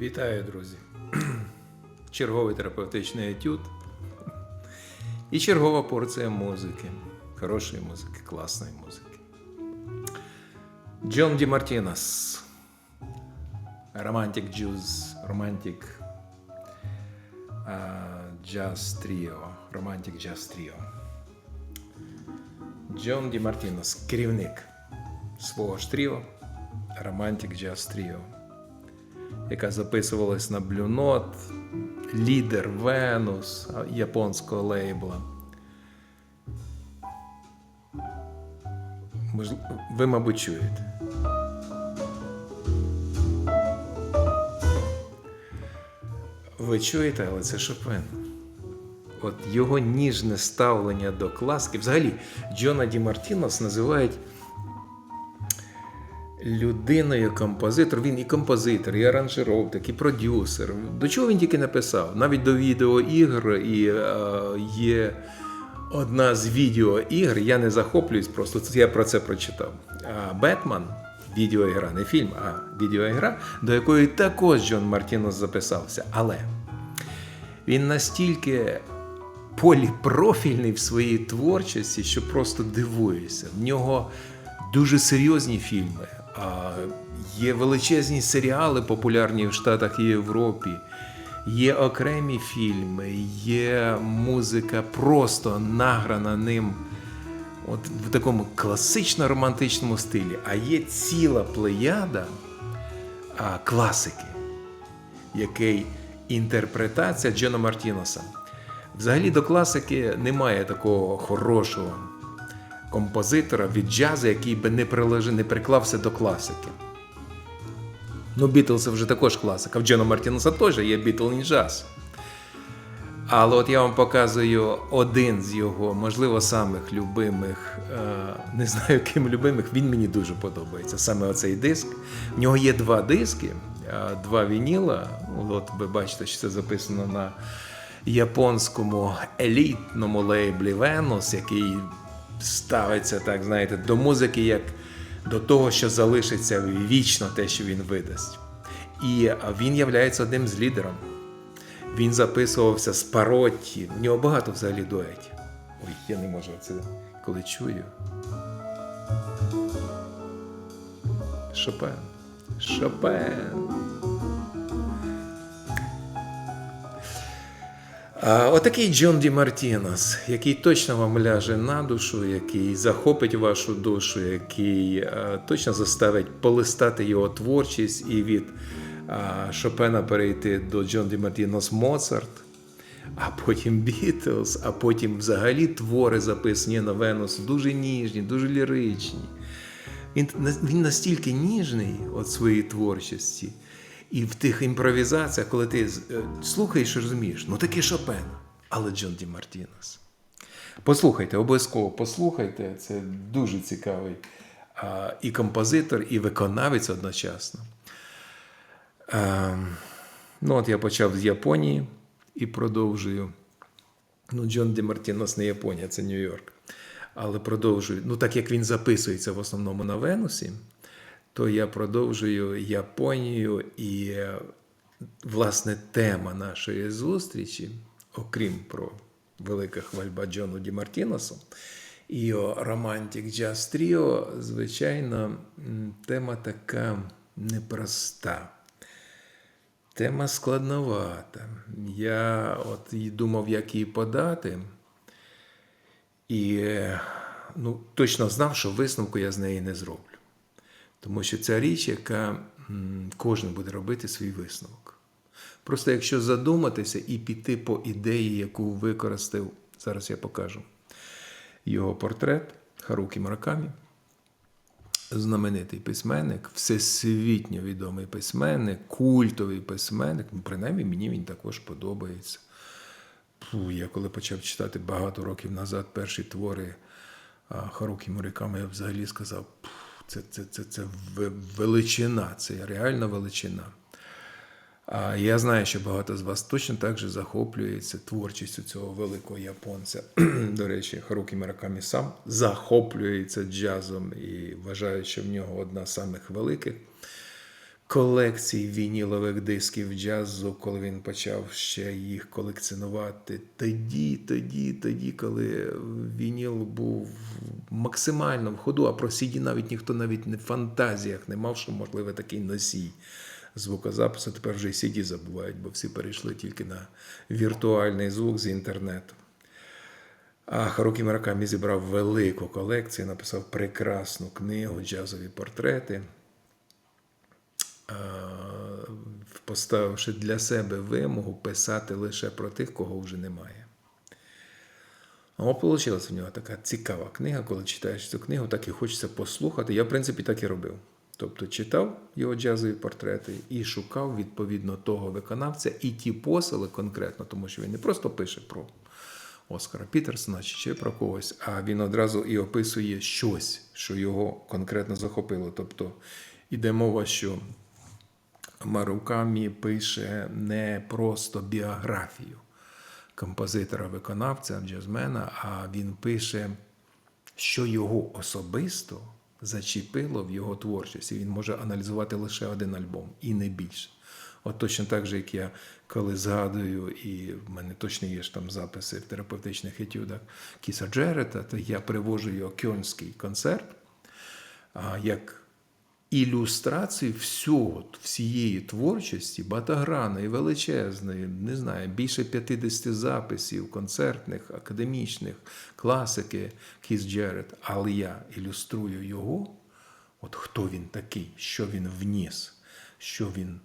Вітаю, друзі! Черговий терапевтичний етюд і чергова порція музики. Хорошої музики, класної музики. Джон Ді Мартінес. Juice, Romantic uh, Jazz Trio. Romantic Jazz Trio. Джон Ді Мартінес, керівник свого ж тріо Romantic Jazz Trio яка записувалась на Note, лідер Венус японського лейбла. Ви, мабуть, чуєте. Ви чуєте, але це Шопен. От його ніжне ставлення до класики. Взагалі, Джона Ді Мартінос називають людиною композитор. Він і композитор, і аранжировник, і продюсер. До чого він тільки написав? Навіть до відеоігр і е, є одна з відеоігр. Я не захоплююсь, просто я про це прочитав. А Бетман. Відеоігра, не фільм, а відеоігра, до якої також Джон Мартінос записався. Але він настільки поліпрофільний в своїй творчості, що просто дивуєшся. В нього дуже серйозні фільми, є величезні серіали, популярні в Штатах і Європі. Є окремі фільми, є музика просто награна ним от в такому класично-романтичному стилі. А є ціла плеяда а, класики, який інтерпретація Джона Мартіноса. Взагалі до класики немає такого хорошого композитора від джазу, який би не прилежи, не приклався до класики. Ну, Бітлз вже також класика. В Джона Мартінеса теж є Бітл і джаз. Але от я вам показую один з його, можливо, самих любимих, е, не знаю ким любимих, він мені дуже подобається. Саме оцей диск. В нього є два диски, е, два вініла. От ви бачите, що це записано на японському елітному лейблі Venus, який ставиться, так знаєте, до музики як до того, що залишиться вічно те, що він видасть. І е, він є одним з лідером. Він записувався з Паротті. В нього багато взагалі дуетів. Ой, я не можу це коли чую. Шопен. Шопен. Отакий Джон Ді Мартінос, який точно вам ляже на душу, який захопить вашу душу, який е, точно заставить полистати його творчість і від Шопена перейти до Джон Ді Мартінос Моцарт, а потім Бітлз, а потім взагалі твори записані на Венус, дуже ніжні, дуже ліричні. Він, настільки ніжний от своїй творчості. І в тих імпровізаціях, коли ти е, слухаєш і розумієш, ну таки Шопен, але Джон Ді Мартінес. Послухайте, обов'язково послухайте, це дуже цікавий а, і композитор, і виконавець одночасно. А, ну, от я почав з Японії і продовжую. Ну, Джон Ді Мартінос не Японія, це Нью-Йорк. Але продовжую. Ну, так як він записується в основному на Венусі, то я продовжую Японію і, е, власне, тема нашої зустрічі, окрім про велика хвальба Джону Ді Мартіносу і Романтик Джаз Тріо, звичайно, тема така непроста. Тема складновата. Я от думав, як її подати. І е, ну, точно знав, що висновку я з неї не зроблю. Тому що це річ, яка кожен буде робити свій висновок. Просто якщо задуматися і піти по ідеї, яку використав, зараз я покажу його портрет Харукі Муракамі, знаменитий письменник, всесвітньо відомий письменник, культовий письменник. Ну, принаймні мені він також подобається. Я коли почав читати багато років назад перші твори Харукі Муракамі, я взагалі сказав, «Пф, це, це, це, це величина, це реальна величина. А я знаю, що багато з вас точно так же захоплюється творчістю цього великого японця. До речі, Харукі Муракамі сам захоплюється джазом і вважає, що в нього одна з самих великих колекції вінілових дисків джазу, коли він почав ще їх колекціонувати. Тоді, тоді, тоді, коли вініл був максимально в ходу, а про CD навіть ніхто навіть не в фантазіях не мав, що можливо такий носій звукозапису. Тепер вже і CD забувають, бо всі перейшли тільки на віртуальний звук з інтернету. А Харукі Муракамі зібрав велику колекцію, написав прекрасну книгу Джазові портрети, поставивши для себе вимогу писати лише про тих, кого вже немає. А вийшла в нього така цікава книга, коли читаєш цю книгу, так і хочеться послухати. Я, в принципі, так і робив. Тобто читав його джазові портрети і шукав відповідно того виконавця і ті посили конкретно, тому що він не просто пише про Оскара Пітерсона чи про когось, а він одразу і описує щось, що його конкретно захопило. Тобто іде мова, що Марукамі пише не просто біографію композитора-виконавця, джазмена, а він пише, що його особисто зачепило в його творчості. Він може аналізувати лише один альбом і не більше. От точно так же, як я коли згадую, і в мене точно є ж там записи в терапевтичних етюдах Кіса Джерета, то я привожу його кьонський концерт як ілюстрацію всього, всієї творчості, багатогранної, величезної, не знаю, більше 50 записів концертних, академічних, класики Кіс Джерет, але я ілюструю його, от хто він такий, що він вніс, що він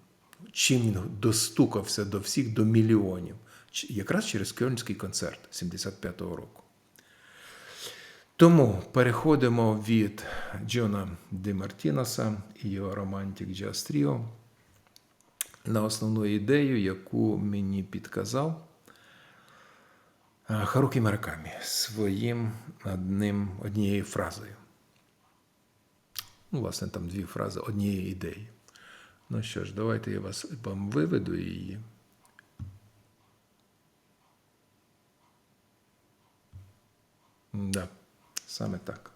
чим він достукався до всіх до мільйонів, якраз через Кельнський концерт 75-го року. Тому переходимо від Джона Ди Мартіноса і його романтик Джаз Тріо на основну ідею, яку мені підказав Харукі Маракамі своїм одним, однією фразою. Ну, власне, там дві фрази однієї ідеї. Ну що ж, давайте я вас вам виведу її. Да, саме так.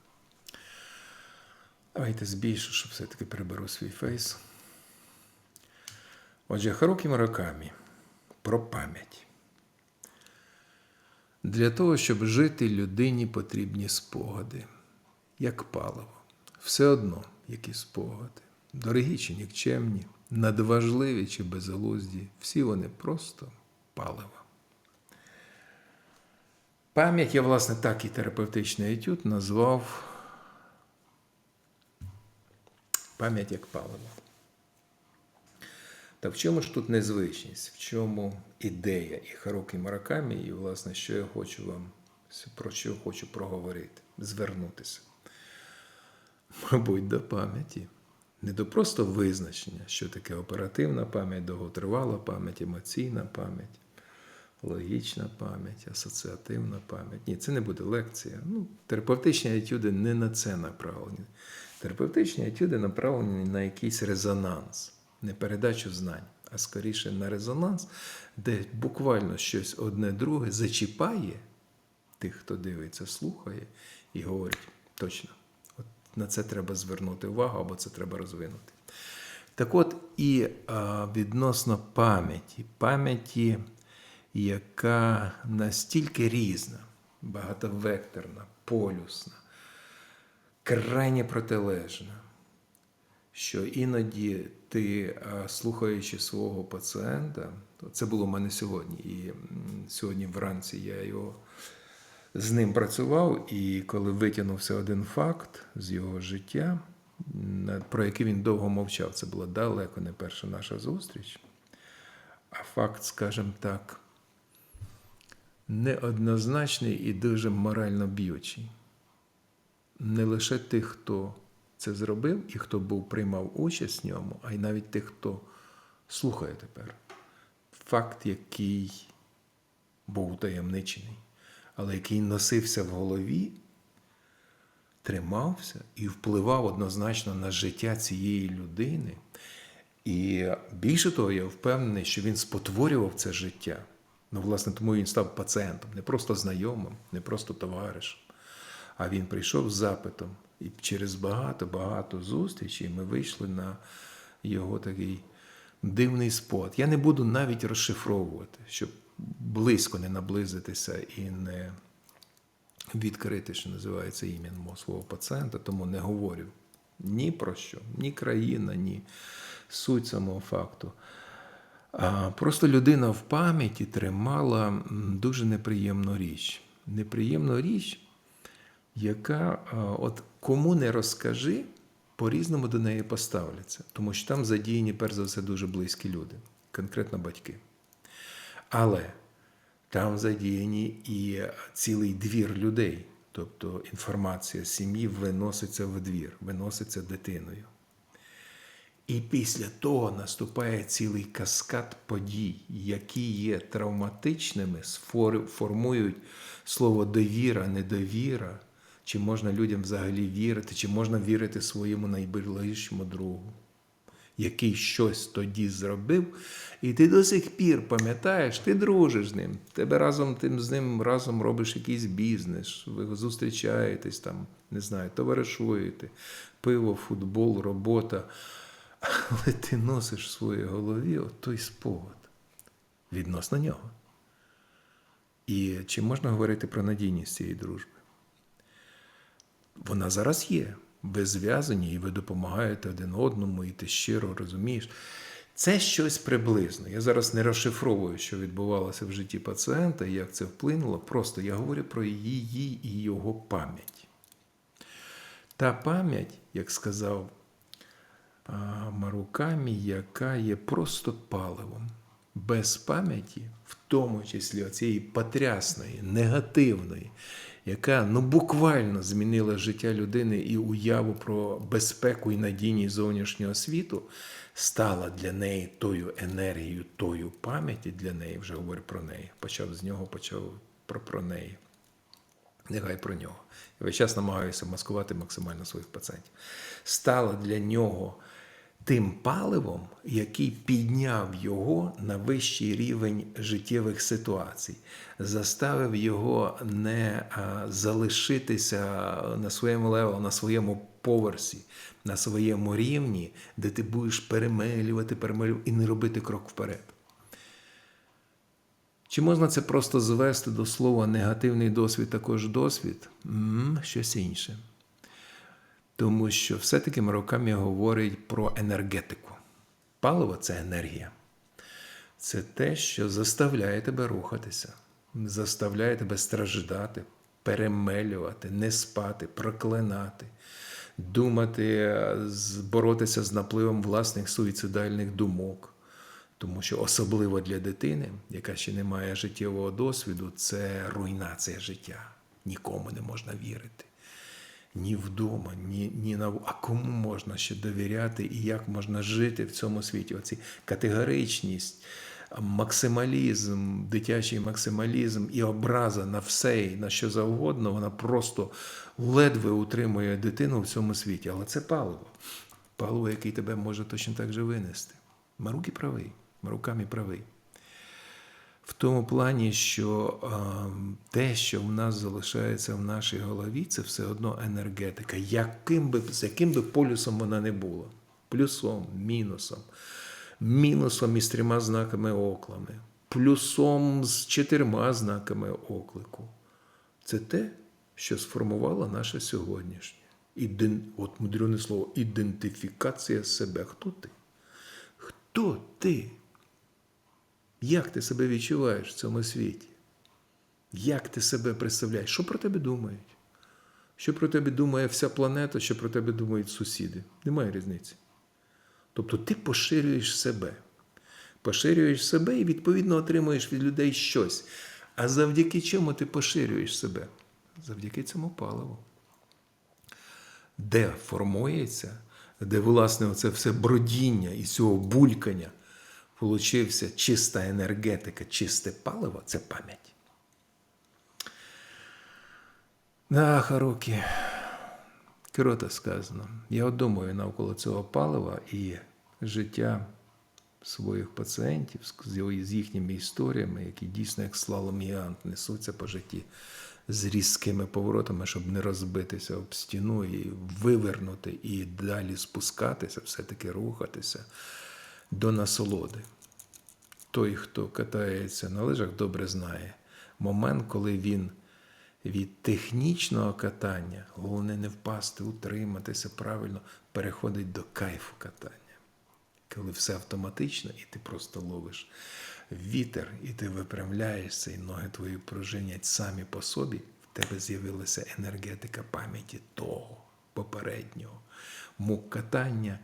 Давайте збільшу, щоб все-таки приберу свій фейс. Отже, Харукі Муракамі про пам'ять. Для того, щоб жити людині потрібні спогади, як паливо. Все одно, які спогади. Дорогі чи нікчемні, надважливі чи безглузді, всі вони просто паливо. Пам'ять я, власне, так і терапевтичний етюд назвав пам'ять як паливо. Та в чому ж тут незвичність? В чому ідея і Харуки Маракамі, і, власне, що я хочу вам, про що я хочу проговорити, звернутися? Мабуть, до пам'яті. Не до просто визначення, що таке оперативна пам'ять, довготривала пам'ять, емоційна пам'ять, логічна пам'ять, асоціативна пам'ять. Ні, це не буде лекція. Ну, Терапевтичні етюди не на це направлені. Терапевтичні етюди направлені на якийсь резонанс, не передачу знань, а скоріше на резонанс, де буквально щось одне друге зачіпає тих, хто дивиться, слухає і говорить точно. На це треба звернути увагу або це треба розвинути. Так от і а, відносно пам'яті, пам'яті, яка настільки різна, багатовекторна, полюсна, крайне протилежна, що іноді ти, слухаючи свого пацієнта, це було в мене сьогодні, і сьогодні вранці я його з ним працював, і коли витягнувся один факт з його життя, про який він довго мовчав, це була далеко не перша наша зустріч. А факт, скажімо так, неоднозначний і дуже морально б'ючий. Не лише тих, хто це зробив і хто був приймав участь в ньому, а й навіть тих, хто слухає тепер. Факт, який був утаємничений але який носився в голові, тримався і впливав однозначно на життя цієї людини. І більше того, я впевнений, що він спотворював це життя. Ну, власне, тому він став пацієнтом, не просто знайомим, не просто товаришем. А він прийшов з запитом. І через багато-багато зустрічей ми вийшли на його такий дивний спот. Я не буду навіть розшифровувати, щоб близько не наблизитися і не відкрити, що називається ім'я свого пацієнта, тому не говорю ні про що, ні країна, ні суть самого факту. Просто людина в пам'яті тримала дуже неприємну річ. Неприємну річ, яка от кому не розкажи, по-різному до неї поставляться. Тому що там задіяні, перш за все, дуже близькі люди, конкретно батьки. Але там задіяні і цілий двір людей. Тобто інформація сім'ї виноситься в двір, виноситься дитиною. І після того наступає цілий каскад подій, які є травматичними, формують слово довіра, недовіра, чи можна людям взагалі вірити, чи можна вірити своєму найближчому другу, який щось тоді зробив, і ти до сих пір пам'ятаєш, ти дружиш з ним, тебе разом тим з ним разом робиш якийсь бізнес, ви зустрічаєтесь там, не знаю, товаришуєте, пиво, футбол, робота. Але ти носиш в своїй голові от той спогад відносно нього. І чи можна говорити про надійність цієї дружби? Вона зараз є. Ви зв'язані і ви допомагаєте один одному, і ти щиро розумієш. Це щось приблизно. Я зараз не розшифровую, що відбувалося в житті пацієнта і як це вплинуло. Просто я говорю про її і його пам'ять. Та пам'ять, як сказав Марукамі, яка є просто паливом. Без пам'яті, в тому числі оцієї потрясної, негативної, яка ну, буквально змінила життя людини і уяву про безпеку і надійність зовнішнього світу, стала для неї тою енергією, тою пам'яті для неї, вже говорю про неї. Почав з нього, почав про, про неї. Нехай про нього. Я весь час намагаюся маскувати максимально своїх пацієнтів. Стала для нього тим паливом, який підняв його на вищий рівень життєвих ситуацій, заставив його не залишитися на своєму левелі, на своєму поверсі, на своєму рівні, де ти будеш перемелювати, перемелювати і не робити крок вперед. Чи можна це просто звести до слова негативний досвід також досвід? м щось інше. Тому що все-таки Марокамі говорить про енергетику. Паливо це енергія. Це те, що заставляє тебе рухатися, заставляє тебе страждати, перемелювати, не спати, проклинати, думати, боротися з напливом власних суїцидальних думок. Тому що особливо для дитини, яка ще не має життєвого досвіду, це руйнація життя. Нікому не можна вірити. Ні вдома, ні, ні на а кому можна ще довіряти і як можна жити в цьому світі? Оці категоричність, максималізм, дитячий максималізм і образа на все і на що завгодно, вона просто ледве утримує дитину в цьому світі. Але це паливо. Паливо, який тебе може точно так же винести. Маруки правий, Марукамі правий. В тому плані, що е, те, що в нас залишається в нашій голові, це все одно енергетика, яким би, з яким би полюсом вона не була. Плюсом, мінусом, мінусом із трьома знаками оклами, плюсом з чотирма знаками оклику. Це те, що сформувало наше сьогоднішнє. Іден... От мудрене слово, ідентифікація себе. Хто ти? Хто ти? Як ти себе відчуваєш в цьому світі? Як ти себе представляєш? Що про тебе думають? Що про тебе думає вся планета, що про тебе думають сусіди? Немає різниці. Тобто ти поширюєш себе. Поширюєш себе і, відповідно, отримуєш від людей щось. А завдяки чому ти поширюєш себе? Завдяки цьому паливу. Де формується, де, власне, оце все бродіння і цього булькання получився чиста енергетика, чисте паливо це пам'ять. Да, Харукі, круто сказано. Я думаю навколо цього палива і життя своїх пацієнтів з їхніми історіями, які дійсно як слалом гігант несуться по житті з різкими поворотами, щоб не розбитися об стіну і вивернути, і далі спускатися, все-таки рухатися до насолоди. Той, хто катається на лижах, добре знає момент, коли він від технічного катання, головне не впасти, утриматися правильно, переходить до кайфу катання. Коли все автоматично, і ти просто ловиш вітер, і ти випрямляєшся, і ноги твої пружинять самі по собі, в тебе з'явилася енергетика пам'яті того попереднього, мук катання,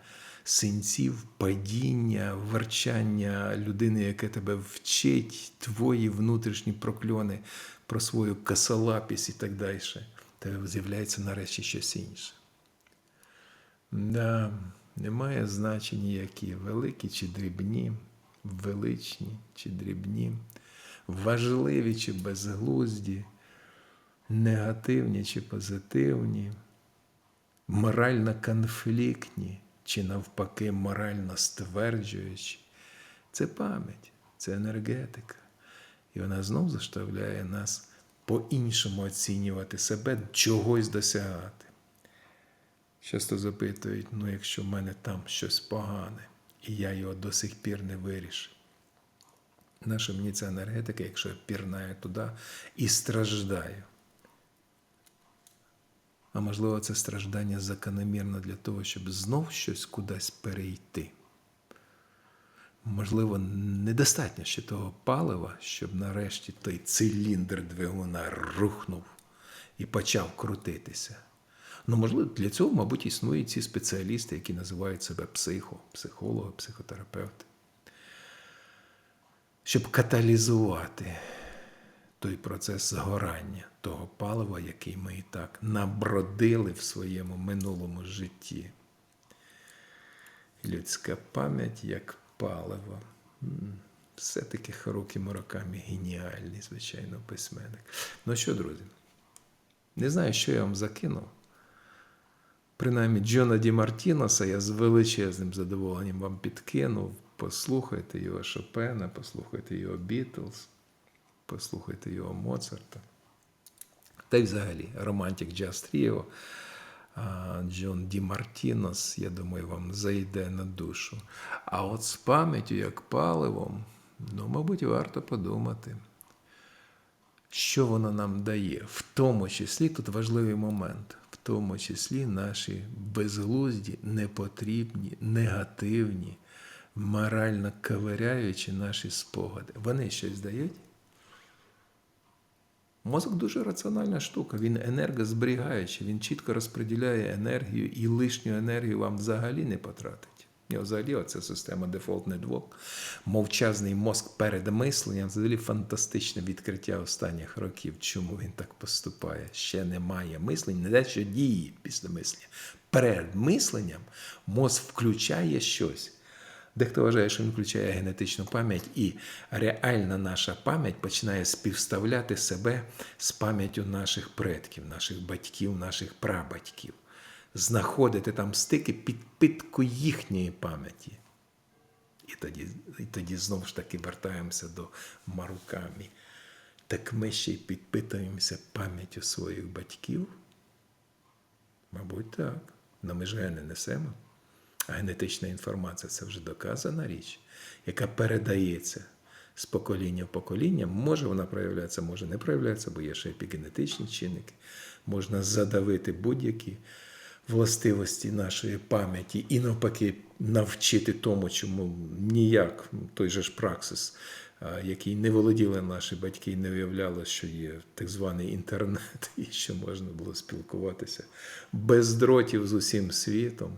синців, падіння, верчання людини, яка тебе вчить, твої внутрішні прокльони про свою косолапість і так далі. Тебе з'являється нарешті щось інше. Да, немає значення, які великі чи дрібні, величні чи дрібні, важливі чи безглузді, негативні чи позитивні, морально конфліктні чи навпаки морально стверджуючі. Це пам'ять, це енергетика. І вона знов заставляє нас по-іншому оцінювати себе, чогось досягати. Часто запитують, ну якщо в мене там щось погане, і я його до сих пір не вирішив. Наша мені ця енергетика, якщо я пірнаю туди і страждаю. А можливо, це страждання закономірно для того, щоб знов щось кудись перейти. Можливо, недостатньо ще того палива, щоб нарешті той циліндр двигуна рухнув і почав крутитися. Ну, можливо, для цього, мабуть, існують ці спеціалісти, які називають себе психо, психологи, психотерапевти. Щоб каталізувати той процес згорання того палива, який ми і так набродили в своєму минулому житті. Людська пам'ять як паливо. Все-таки Харукі Муракамі геніальний, звичайно, письменник. Ну що, друзі, не знаю, що я вам закинув. Принаймні, Джона Ді Мартіноса я з величезним задоволенням вам підкинув. Послухайте його Шопена, послухайте його Бітлз, послухайте його Моцарта. Та й взагалі Романтик Джаз Тріо, Джон Ді Мартінос, я думаю, вам зайде на душу. А от з пам'яттю як паливом, ну, мабуть, варто подумати, що воно нам дає, в тому числі тут важливий момент, в тому числі наші безглузді, непотрібні, негативні, морально ковиряючі наші спогади. Вони щось дають? Мозок дуже раціональна штука, він енергозберігаючий, він чітко розподіляє енергію і лишню енергію вам взагалі не потратить. І взагалі оця система Default Network, мовчазний мозк перед мисленням, взагалі фантастичне відкриття останніх років. Чому він так поступає? Ще немає мислень, не що дії після мислення. Перед мисленням мозк включає щось. Дехто вважає, що він включає генетичну пам'ять, і реальна наша пам'ять починає співставляти себе з пам'яттю наших предків, наших батьків, наших прабатьків, знаходити там стики підпитку їхньої пам'яті. І тоді, і тоді знову ж таки вертаємося до Марукамі. Так ми ще й підпитуємося пам'яттю своїх батьків. Мабуть, так. Но ми ж гени несемо. Генетична інформація це вже доказана річ, яка передається з покоління в покоління. Може вона проявлятися, може не проявлятися, бо є ще епігенетичні чинники. Можна задавити будь-які властивості нашої пам'яті і навпаки навчити тому, чому ніяк той же ж праксис, який не володіли наші батьки не уявляли, що є так званий інтернет, і що можна було спілкуватися без дротів з усім світом.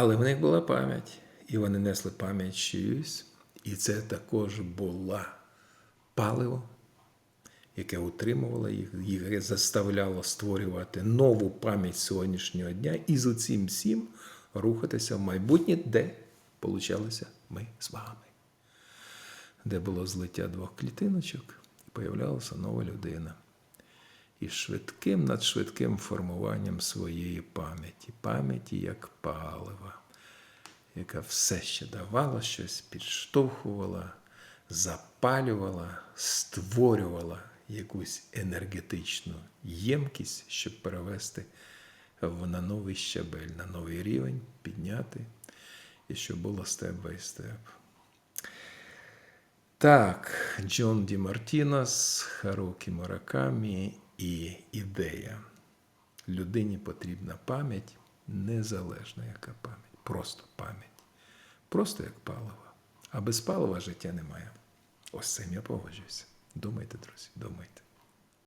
Але в них була пам'ять, і вони несли пам'ять чиюсь, і це також була паливо, яке утримувало їх, їх заставляло створювати нову пам'ять сьогоднішнього дня і з оцим всім рухатися в майбутнє, де получалися ми з вами. Де було злиття двох клітиночок, і появлялася нова людина і швидким надшвидким формуванням своєї пам'яті, пам'яті як палива, яка все ще давала щось, підштовхувала, запалювала, створювала якусь енергетичну ємкість, щоб перевести на новий щабель, на новий рівень, підняти, і щоб було степ бай степ. Так, Джон Ді Мартінос, Харукі Муракамі і ідея. Людині потрібна пам'ять, незалежна яка пам'ять, просто пам'ять. Просто як паливо. А без палива життя немає. Ось цим я погоджуюся. Думайте, друзі, думайте.